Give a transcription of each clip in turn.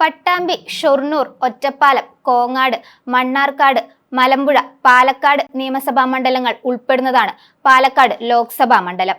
പട്ടാമ്പി ഷൊർണൂർ ഒറ്റപ്പാലം കോങ്ങാട് മണ്ണാർക്കാട് മലമ്പുഴ പാലക്കാട് നിയമസഭാ മണ്ഡലങ്ങൾ ഉൾപ്പെടുന്നതാണ് പാലക്കാട് ലോക്സഭാ മണ്ഡലം.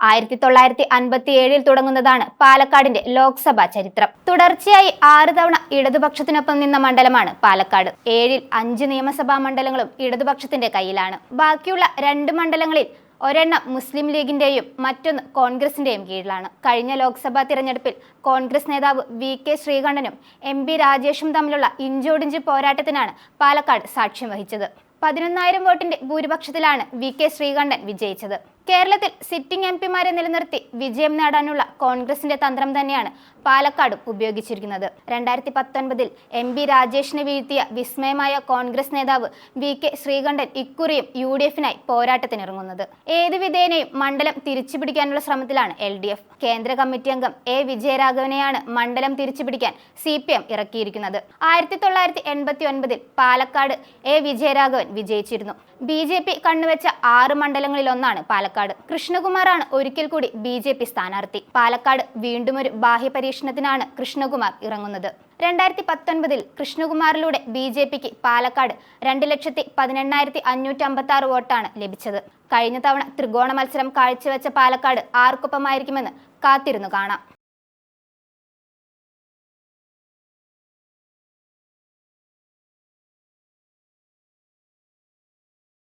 ആയിരത്തി തൊള്ളായിരത്തി അൻപത്തി ഏഴിൽ തുടങ്ങുന്നതാണ് പാലക്കാടിന്റെ ലോക്സഭാ ചരിത്രം. തുടർച്ചയായി ആറ് തവണ ഇടതുപക്ഷത്തിനൊപ്പം നിന്ന മണ്ഡലമാണ് പാലക്കാട്. ഏഴിൽ അഞ്ച് നിയമസഭാ മണ്ഡലങ്ങളും ഇടതുപക്ഷത്തിന്റെ കയ്യിലാണ്. ബാക്കിയുള്ള രണ്ട് മണ്ഡലങ്ങളിൽ ഒരെണ്ണം മുസ്ലിം ലീഗിന്റെയും മറ്റൊന്ന് കോൺഗ്രസിന്റെയും കീഴിലാണ്. കഴിഞ്ഞ ലോക്സഭാ തിരഞ്ഞെടുപ്പിൽ കോൺഗ്രസ് നേതാവ് വി കെ ശ്രീകണ്ഠനും എം പി രാജേഷും തമ്മിലുള്ള ഇഞ്ചോടിഞ്ച് പോരാട്ടത്തിനാണ് പാലക്കാട് സാക്ഷ്യം വഹിച്ചത്. പതിനൊന്നായിരം വോട്ടിന്റെ ഭൂരിപക്ഷത്തിലാണ് വി കെ ശ്രീകണ്ഠൻ വിജയിച്ചത്. കേരളത്തിൽ സിറ്റിംഗ് എം പിമാരെ നിലനിർത്തി വിജയം നേടാനുള്ള കോൺഗ്രസിന്റെ തന്ത്രം തന്നെയാണ് പാലക്കാടും ഉപയോഗിച്ചിരിക്കുന്നത്. രണ്ടായിരത്തി പത്തൊൻപതിൽ എം പി രാജേഷിനെ വീഴ്ത്തിയ വിസ്മയമായ കോൺഗ്രസ് നേതാവ് വി കെ ശ്രീകണ്ഠൻ ഇക്കുറിയും യു ഡി എഫിനായി പോരാട്ടത്തിനിറങ്ങുന്നത്. ഏത് വിധേനയും മണ്ഡലം തിരിച്ചുപിടിക്കാനുള്ള ശ്രമത്തിലാണ് എൽ ഡി എഫ്. കേന്ദ്ര കമ്മിറ്റി അംഗം എ വിജയരാഘവനെയാണ് മണ്ഡലം തിരിച്ചുപിടിക്കാൻ സി പി എം ഇറക്കിയിരിക്കുന്നത്. ആയിരത്തി തൊള്ളായിരത്തി എൺപത്തി ഒൻപതിൽ പാലക്കാട് എ വിജയരാഘവൻ വിജയിച്ചിരുന്നു. ബി ജെ പി കണ്ണുവെച്ച ആറ് മണ്ഡലങ്ങളിൽ ഒന്നാണ് പാലക്കാട്. കൃഷ്ണകുമാറാണ് ഒരിക്കൽ കൂടി ബി ജെ പി സ്ഥാനാർത്ഥി. പാലക്കാട് വീണ്ടും ഒരു ബാഹ്യ പരീക്ഷണത്തിനാണ് കൃഷ്ണകുമാർ ഇറങ്ങുന്നത്. രണ്ടായിരത്തി പത്തൊൻപതിൽ കൃഷ്ണകുമാറിലൂടെ ബി ജെ പിക്ക് പാലക്കാട് രണ്ട് ലക്ഷത്തി പതിനെണ്ണായിരത്തി അഞ്ഞൂറ്റി അമ്പത്തി ആറ് വോട്ടാണ് ലഭിച്ചത്. കഴിഞ്ഞ തവണ ത്രികോണ മത്സരം കാഴ്ചവെച്ച പാലക്കാട് ആർക്കൊപ്പമായിരിക്കുമെന്ന് കാത്തിരുന്നു കാണാം.